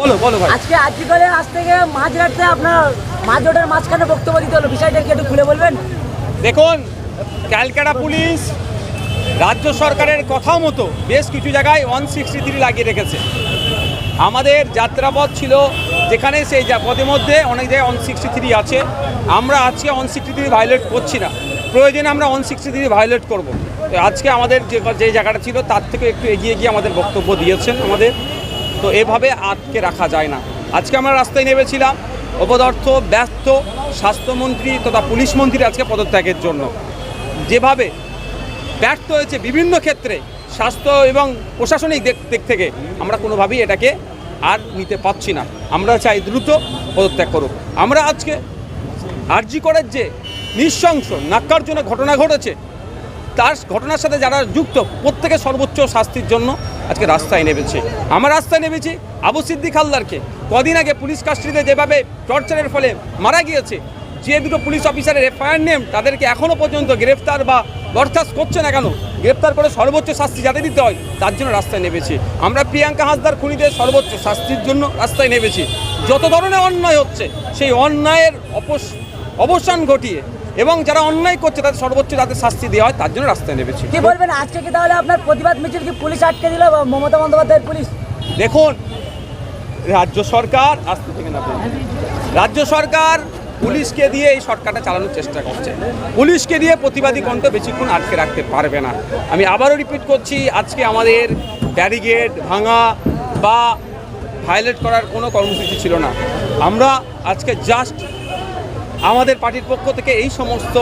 বলো বলো ভাই। আজকে আজ থেকে মাঝরাতে আপনার মাঝরাতের মাঝখানে বক্তব্য দিতে হলো বিষয়টা কি একটু খুলে বলবেন? দেখুন ক্যালকাটা পুলিশ রাজ্য সরকারের কথা মতো বেশ কিছু জায়গায় ওয়ান সিক্সটি থ্রি লাগিয়ে রেখেছে। আমাদের যাত্রাপথ ছিল যেখানে সেই পথের মধ্যে অনেক জায়গায় ওয়ান সিক্সটি থ্রি আছে। আমরা আজকে ওয়ান সিক্সটি থ্রি ভায়োলেট করছি না। প্রয়োজনে আমরা ওয়ান সিক্সটি থ্রি ভায়োলেট করব। তো আজকে আমাদের যে যে জায়গাটা ছিল তার থেকে একটু এগিয়ে গিয়ে আমাদের বক্তব্য দিয়েছেন আমাদের। তো এভাবে আটকে রাখা যায় না। আজকে আমরা রাস্তায় নেমেছিলাম, অপদার্থ, ব্যস্ত, স্বাস্থ্যমন্ত্রী তথা পুলিশ মন্ত্রী আজকে পদত্যাগের জন্য। যেভাবে ব্যর্থ হয়েছে বিভিন্ন ক্ষেত্রে, স্বাস্থ্য এবং প্রশাসনিক দিক থেকে, আমরা কোনোভাবেই এটাকে আর নিতে পারছি না। আমরা চাই দ্রুত পদত্যাগ করুক। আমরা আজকে আরজি করার যে নৃশংস, নাক্কারজনক ঘটনা ঘটেছে তার ঘটনার সাথে যারা যুক্ত প্রত্যেকে সর্বোচ্চ শাস্তির জন্য আজকে রাস্তায় নেমেছে। আমরা রাস্তায় নেমেছি, আবু সিদ্দিক হালদারকে কদিন আগে পুলিশ কাস্টডিতে যেভাবে টর্চারের ফলে মারা গিয়েছে, যে দুটো পুলিশ অফিসারের এফআইআর নেম তাদেরকে এখনও পর্যন্ত গ্রেফতার বা বরখাস্ত করছে না কেন? গ্রেফতার করে সর্বোচ্চ শাস্তি যাতে দিতে হয়, তার জন্য রাস্তায় নেমেছি। আমরা প্রিয়াঙ্কা হাসদার খুনিদের সর্বোচ্চ শাস্তির জন্য রাস্তায় নেমেছি। যত ধরনের অন্যায় হচ্ছে, সেই অন্যায়ের অপস, অবসান ঘটিয়ে এবং যারা অন্যায় করছে তাদের সর্বোচ্চ যাতে শাস্তি দেওয়া হয় তার জন্য রাস্তায় নেমেছি। কি বলবেন? আজকে কি তাহলে আপনার প্রতিবাদ মিছিল কি পুলিশ আটকে দিল? বা মমতা বন্দ্যোপাধ্যায়ের পুলিশ? দেখুন রাজ্য সরকার আসতে থেকে না রাজ্য সরকার পুলিশকে দিয়ে এই সরকারটা চালানোর চেষ্টা করছে। পুলিশকে দিয়ে প্রতিবাদী কণ্ঠ বেশিক্ষণ আটকে রাখতে পারবে না। আমি আবারও রিপিট করছি আজকে আমাদের ব্যারিগেড ভাঙা বা ভায়োলেট করার কোনো কর্মসূচি ছিল না। আমরা আজকে জাস্ট আমাদের পার্টির পক্ষ থেকে এই সমস্ত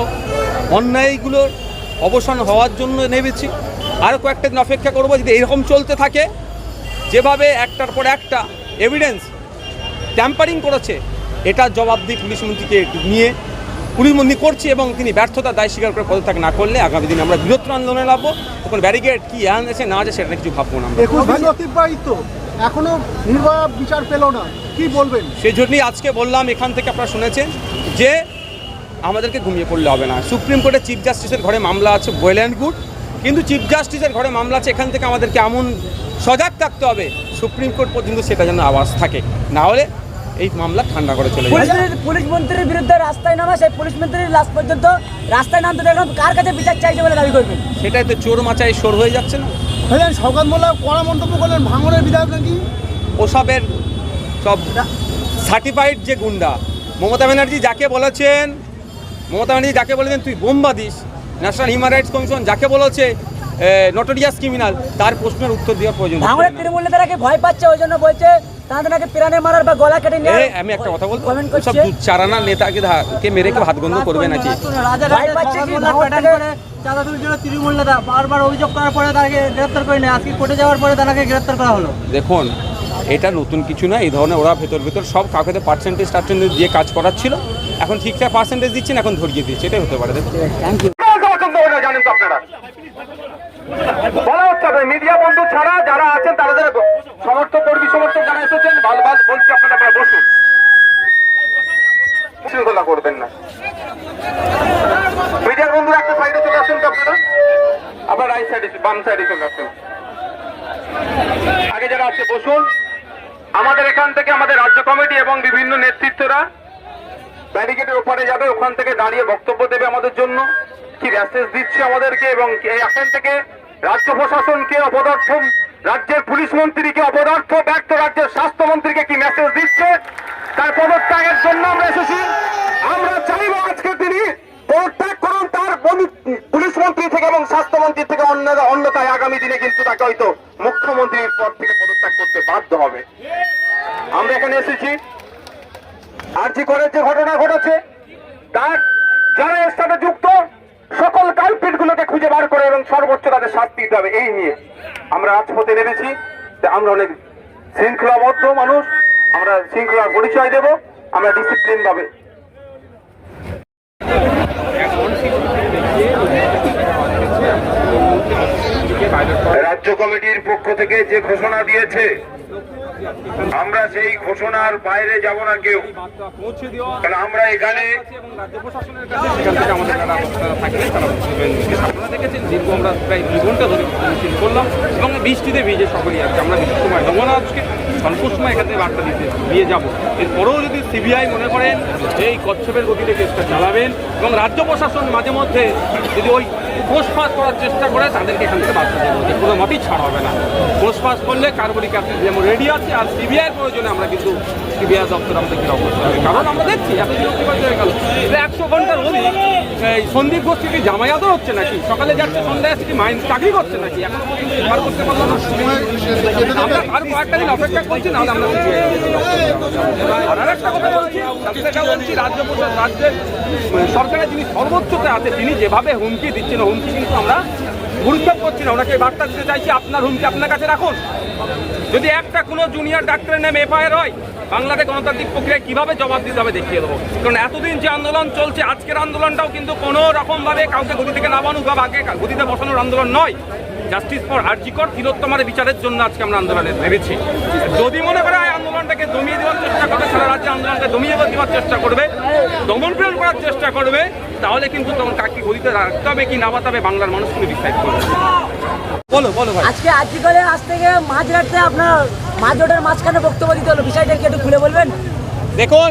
অন্যায়গুলোর অবসান হওয়ার জন্য নেমেছি। আরও কয়েকটা দিন অপেক্ষা করব যদি এরকম চলতে থাকে, যেভাবে একটার পর একটা এভিডেন্স ট্যাম্পারিং করেছে, এটা জবাবদিহি পুলিশ মন্ত্রীকে নিয়ে পুলিশ মন্ত্রী করছে এবং তিনি ব্যর্থতার দায় স্বীকার করে পদত্যাগ না করলে আগামী দিনে আমরা বৃহত্তর আন্দোলনে লাভবো তখন ব্যারিকেড কি আছে না আছে সেটা কিছু ভাববো না আমরা। এখনও নির্ভয়া বিচার পেল না। কি বলবেন? সেই জন্যই আজকে বললাম এখান থেকে আপনারা শুনেছেন যে আমাদেরকে ঘুমিয়ে পড়লে হবে না। সুপ্রিম কোর্টে চিফ জাস্টিসের ঘরে মামলা আছে ওয়েল অ্যান্ড গুড কিন্তু চিফ জাস্টিসের ঘরে মামলা আছে এখান থেকে আমাদেরকে এমন সজাগ থাকতে হবে সুপ্রিম কোর্ট পর্যন্ত সেটা যেন আওয়াজ থাকে। না হলে এই মামলা ঠান্ডা করে চলে পুলিশ মন্ত্রীর- পুলিশ মন্ত্রীর বিরুদ্ধে রাস্তায় নামা সেই পুলিশ মন্ত্রীর লাস্ট পর্যন্ত রাস্তায় নামতে দেখলাম কার কাছে বিচার চাইছে বলে দাবি করবেন? সেটাই তো চোর মাচায় সর হয়ে যাচ্ছে না। ভাইজান সৌগত মোল্লা কড়া মন্তব্য করলেন ভাঙড়ের বিধায়ক নাকি? ওসবের সব সার্টিফাইড যে গুন্ডা। মমতা ব্যানার্জি যাকে বলেছেন মমতা ব্যানার্জি যাকে বলেছেন তুই বোম্বা this national human rights commission যাকে বলেছে নটোরিয়াস ক্রিমিনাল তার প্রশ্নের উত্তর দেওয়ার প্রয়োজন ভাঙড়ের ভয় পাচ্ছে ওই জন্য বলছে তাদের নাকি প্রাণে মারার বা গলা কেটে নিয়ে আমি একটা কথা বলব সব চারানা নেতাকে কে মেরে গন্ধ করবে নাকি ভয় পাচ্ছে কি চাঁদা তুলির জন্য তৃণমূল নেতা বারবার অভিযোগ করার পরে তাকে গ্রেপ্তার করে নেয় আজকে কোর্টে যাওয়ার পরে তাকে গ্রেপ্তার করা হলো দেখুন এটা নতুন কিছু না এই ধরনের ওরা ভেতর ভেতর সব কাউকে পার্সেন্টেজ টার্সেন্টেজ দিয়ে কাজ করাচ্ছিল এখন ঠিকঠাক পার্সেন্টেজ দিচ্ছেন এখন ধরিয়ে দিচ্ছে এটাই হতে পারে দেখুন থ্যাংক ইউ পছন্দ হয় না জানেন তো আপনারা বলা হচ্ছে আপনার মিডিয়া বন্ধু ছাড়া যারা আছেন তাদের সমর্থক কর্মী সমর্থক যারা এসেছেন ভালো ভালো বলছি আপনারা বসুন। শৃঙ্খলা করবেন না। মিডিয়ার বন্ধুরা, একটা সাইডে চলে আসেন তো আপনারা। আবার রাইট সাইডে বাম সাইডে চলে আসেন। আগে যারা আছে, বসুন। আমাদের এখান থেকে আমাদের রাজ্য কমিটি এবং বিভিন্ন নেতৃত্বরা ব্যারিকেডের ওপারে যাবে, ওখান থেকে দাঁড়িয়ে বক্তব্য দেবে আমাদের জন্য। কি মেসেজ দিচ্ছে আমাদেরকে এবং এখান থেকে রাজ্য প্রশাসনকে অপদার্থ? রাজ্যের পুলিশ মন্ত্রীকে অপদার্থ? ব্যর্থ রাজ্যের স্বাস্থ্যমন্ত্রীকে কি মেসেজ দিচ্ছে? তার পদত্যাগের জন্য আমরা এসেছি। আমরা চাইব আজকে তিনি পদত্যাগ করুন তার পুলিশ মন্ত্রী থেকে এবং স্বাস্থ্যমন্ত্রী থেকে অন্য অন্যতায় আগামী দিনে কিন্তু তাকে হয়তো মুখ্যমন্ত্রীর পদ থেকে পদত্যাগ করতে বাধ্য হবে। আমরা এখানে এসেছি। আরজি করে যে ঘটনা ঘটেছে। তার যারা এর সাথে যুক্ত খুঁজে বার করে এবং সর্বোচ্চ তাদের শাস্তি দিতে হবে। এই নিয়ে আমরা রাজপথে নেমেছি আমরা অনেক শৃঙ্খলাবদ্ধ মানুষ, আমরা শৃঙ্খলার পরিচয় দেব, আমরা ডিসিপ্লিন ভাবে। রাজ্য কমিটির পক্ষ থেকে যে ঘোষণা দিয়েছে আমরা সেই ঘোষণার বাইরে যাব না কেউ। আমরা এখানে দেখেছেন আমরা প্রায় দুই ঘণ্টা ধরে বৃষ্টিতে সকলেই আমরা সময় না আজকে সময় বার্তা যাব। যদি সিবিআই মনে করেন এই কচ্ছপের গতিতে কেসটা চালাবেন এবং রাজ্য প্রশাসন মাঝে মধ্যে যদি ওই পোস্টপাস করার চেষ্টা করে তাদেরকে এখান থেকে বার্তা দেবো। যে কোনো মতেই ছাড় হবে না। পোস্টপাস করলে কার্বনিক অ্যাসিড যেমন রেডি আছে আর সিবিআই প্রয়োজনে আমরা কিন্তু সিবিআই দপ্তর আমাদের ঘেরাও করতে হবে। কারণ আমরা দেখছি এত বিরক্তিকর হয়ে গেল। একশো ঘণ্টার অধিক এই সন্দীপ গোষ্ঠী কি জামাই হচ্ছে নাকি? সকালে যাচ্ছে, সন্ধ্যায় আসছে কি? মাইন্ড চাকরি করছে নাকি? এখনও করতে পারলাম না। আমরা আর কয়েকটা দিন অপেক্ষা করছি না আমরা আর আরেকটা কথা বলছি, রাজ্য প্রশাসন, রাজ্যের সরকারের যিনি সর্বোচ্চতে আছে, তিনি যেভাবে হুমকি দিচ্ছেন হুমকি কিন্তু আমরা গুরুত্ব করছি না। ওনাকে বার্তা দিতে চাইছি, আপনার হুমকি আপনার কাছে রাখুন। যদি একটা কোনো জুনিয়র ডাক্তারের নামে এফআইআর হয় বাংলাদেশ গণতান্ত্রিক প্রক্রিয়ায় কীভাবে জবাব দিতে হবে দেখিয়ে দেবো। কারণ এতদিন যে আন্দোলন চলছে, আজকের আন্দোলনটাও কিন্তু কোনো রকমভাবে কাউকে গতি থেকে নামানো বা আগে গতিতে বসানোর আন্দোলন নয়। জাস্টিস ফর আর্জিকর তিলোত্তমার বিচারের জন্য আজকে আমরা আন্দোলনে ভেবেছি যদি মনে করে এই আন্দোলনটাকে দমিয়ে দেওয়ার চেষ্টা করবে সারা রাজ্যে আন্দোলনকে দমিয়ে দেওয়ার চেষ্টা করবে দমন পীড়ন করার চেষ্টা করবে তাহলে কিন্তু তখন কাকে গতিতে রাখতে হবে কি নামাতে হবে বাংলার মানুষ কিন্তু ডিসাইড করবে। বলো বলো ভাই। আজকে আজকে আজ থেকে মাঝরাতে আপনার মাঝ রোডের মাঝখানে বক্তব্য দিতে হলো বিষয়টা কি একটু খুলে বলবেন? দেখুন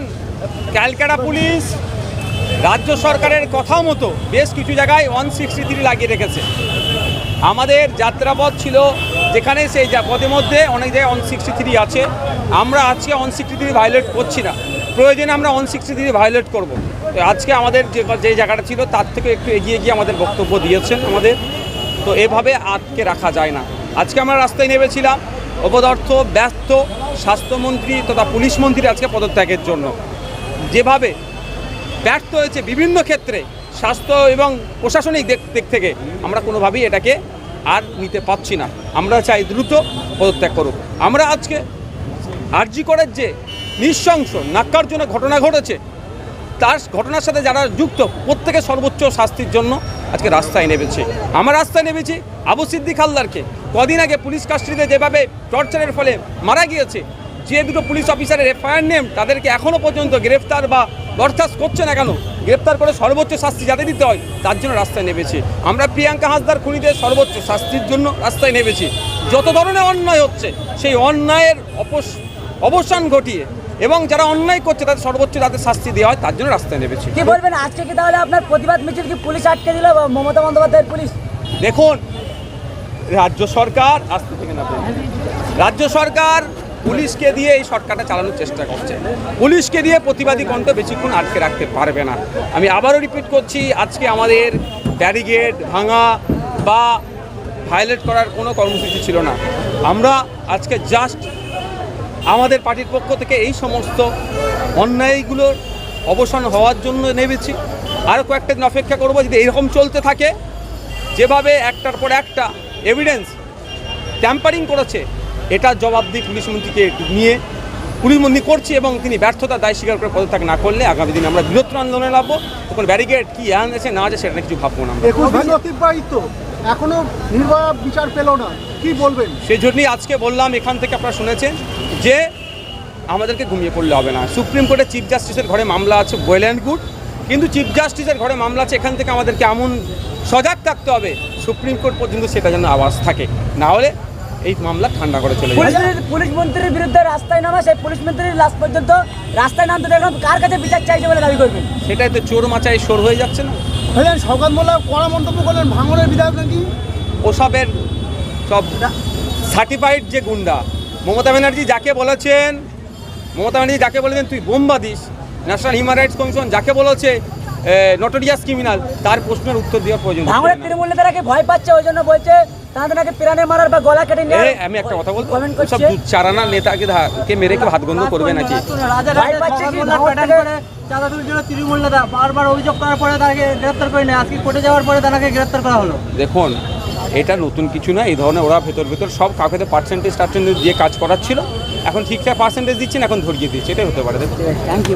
ক্যালকাটা পুলিশ রাজ্য সরকারের কথা মতো বেশ কিছু জায়গায় ওয়ান সিক্সটি থ্রি লাগিয়ে রেখেছে। আমাদের যাত্রাপথ ছিল যেখানে সেই যা পথের মধ্যে অনেক জায়গায় ওয়ান সিক্সটি থ্রি আছে। আমরা আজকে ওয়ান সিক্সটি থ্রি ভায়োলেট করছি না। প্রয়োজনে আমরা ওয়ান সিক্সটি থ্রি ভায়োলেট করব। তো আজকে আমাদের যে যে জায়গাটা ছিল, তার থেকে একটু এগিয়ে গিয়ে আমাদের বক্তব্য দিয়েছেন আমাদের। তো এভাবে আটকে রাখা যায় না। আজকে আমরা রাস্তায় নেমেছিলাম। অপদার্থ ব্যস্ত স্বাস্থ্যমন্ত্রী তথা পুলিশ মন্ত্রী আজকে পদত্যাগের জন্য। যেভাবে ব্যর্থ হয়েছে বিভিন্ন ক্ষেত্রে, স্বাস্থ্য এবং প্রশাসনিক দিক থেকে, আমরা কোনোভাবেই এটাকে আর নিতে পারছি না। আমরা চাই দ্রুত পদত্যাগ করুক। আমরা আজকে আরজি করার যে নৃশংস নাক্কারজনক ঘটনা ঘটেছে, তার ঘটনার সাথে যারা যুক্ত, প্রত্যেকে সর্বোচ্চ শাস্তির জন্য আজকে রাস্তায় নেমেছে। আমরা রাস্তায় নেমেছি আবু সিদ্দিক হালদারকে। কদিন আগে পুলিশ কাস্টডিতে যেভাবে টর্চারের ফলে মারা গিয়েছে, যে দুটো পুলিশ অফিসারের এফআইআর নেম তাদেরকে এখনও পর্যন্ত গ্রেফতার বা বরখাস্ত করছে না কেন? গ্রেপ্তার করে সর্বোচ্চ শাস্তি যাতে দিতে হয় তার জন্য রাস্তায় নেমেছি। আমরা প্রিয়াঙ্কা হাসদার খুনিদের সর্বোচ্চ শাস্তির জন্য রাস্তায় নেমেছি। যত ধরনের অন্যায় হচ্ছে সেই অন্যায়ের অপস অবসান ঘটিয়ে এবং যারা অন্যায় করছে তাদের সর্বোচ্চ যাতে শাস্তি দেওয়া হয় তার জন্য রাস্তায় নেমেছি। কি বলবেন? আজকে কি তাহলে আপনার প্রতিবাদ মিছিল কি পুলিশ আটকে দিল মমতা বন্দ্যোপাধ্যায়ের পুলিশ? দেখুন রাজ্য সরকার থেকে না রাজ্য সরকার পুলিশকে দিয়ে এই সরকারটা চালানোর চেষ্টা করছে। পুলিশকে দিয়ে প্রতিবাদী কণ্ঠ বেশিক্ষণ আটকে রাখতে পারবে না। আমি আবারও রিপিট করছি, আজকে আমাদের ব্যারিগেড ভাঙা বা ভায়োলেট করার কোনো কর্মসূচি ছিল না। আমরা আজকে জাস্ট আমাদের পার্টির পক্ষ থেকে এই সমস্ত অন্যায়গুলোর অবসান হওয়ার জন্য নেমেছি। আরও কয়েকটা দিন অপেক্ষা করব, যদি এরকম চলতে থাকে, যেভাবে একটার পর একটা এভিডেন্স ট্যাম্পারিং করেছে এটার জবাব দিই পুলিশ মন্ত্রীকে নিয়ে পুলিশ মন্ত্রী করছি এবং তিনি ব্যর্থতা দায় স্বীকার করে পদত্যাগ না করলে আগামী দিনে আমরা বৃহত্তর আন্দোলনে নামবো। তখন ব্যারিকেড কি আছে না আছে সেটা কিছু ভাববো না অতিবাহিত। এখনও নির্ভয়া বিচার পেল না। কি বলবেন? সেই জন্যই আজকে বললাম এখান থেকে আপনারা শুনেছেন যে আমাদেরকে ঘুমিয়ে পড়লে হবে না। সুপ্রিম কোর্টে চিফ জাস্টিসের ঘরে মামলা আছে ওয়েল অ্যান্ড গুড কিন্তু চিফ জাস্টিসের ঘরে মামলা আছে এখান থেকে আমাদেরকে এমন সজাগ থাকতে হবে। সুপ্রিম কোর্ট পর্যন্ত সেটা যেন আওয়াজ থাকে। না হলে এই মামলা ঠান্ডা করে চলে পুলিশ যাবে পুলিশ মন্ত্রীর বিরুদ্ধে রাস্তায় নামা সেই পুলিশ মন্ত্রীর লাস্ট পর্যন্ত রাস্তায় নামতে দেখলাম কার কাছে বিচার চাইছে বলে দাবি করবেন? সেটাই তো চোর মাচায় সর হয়ে যাচ্ছে না। ভাইজান সৌগত মোল্লা কড়া মন্তব্য করলেন ভাঙনের বিধায়ক নাকি? ওসবের সব সার্টিফাইড যে গুন্ডা। মমতা ব্যানার্জি যাকে বলেছেন মমতা ব্যানার্জি যাকে বলেছেন তুই বোম্বা this. National human rights commission যাকে বলেছে নটোরিয়াস ক্রিমিনাল তার প্রশ্নের উত্তর দেওয়ার প্রয়োজন। ভাঙড়ের তৃণমূল নেতারাকে ভয় পাচ্ছে? ওই জন্য বলছে তাদের নাকি প্রাণে মারার বা গলা কেটে এ, আমি একটা কথা বলব সব নেতাকে কে মেরে কেউ হাত গন্ধ করবে নাকি? তৃণমূল নেতা। বারবার অভিযোগ করার পরে তাকে গ্রেপ্তার করে নেয়। আজকে কোর্টে যাওয়ার পরে তাকে গ্রেপ্তার করা হলো। দেখুন এটা নতুন কিছু না এই ধরনের ওরা ভেতর ভেতর সব কাউকে পার্সেন্টেজ টার্সেন্টেজ দিয়ে কাজ করাচ্ছিল। এখন ঠিকঠাক পার্সেন্টেজ দিচ্ছেন এখন ধরিয়ে দিচ্ছে। এটাই হতে পারে। দেখুন। Thank you